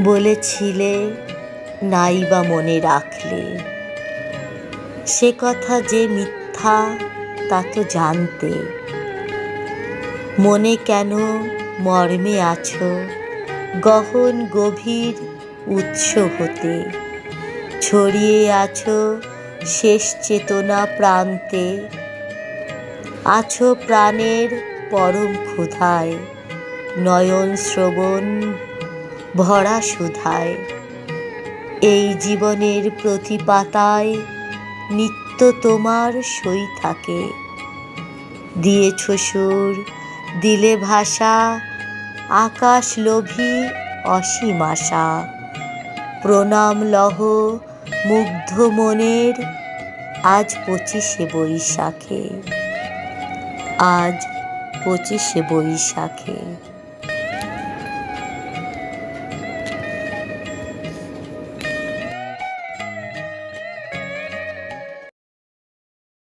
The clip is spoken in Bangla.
বলেছিলে নাই বা মনে রাখলে। সে কথা যে মিথ্যা, তা তো জানতে। মনে কেন মর্মে আছো? গহন গভীর উৎস হতে। ছড়িয়ে আছো শেষ চেতনা প্রান্তে। আছো প্রাণের পরম ক্ষুধায়। নয়ন শ্রবণ ভরা সুধায়। এই জীবনের প্রতি পাতায় নিত্য তোমার সই থাকে। দিয়েছ সুর, দিলে ভাষা, আকাশ লোভী অসীম আশা। প্রণাম লহ মুগ্ধ মনের আজ পঁচিশে বৈশাখে। আজ পঁচিশে বৈশাখে।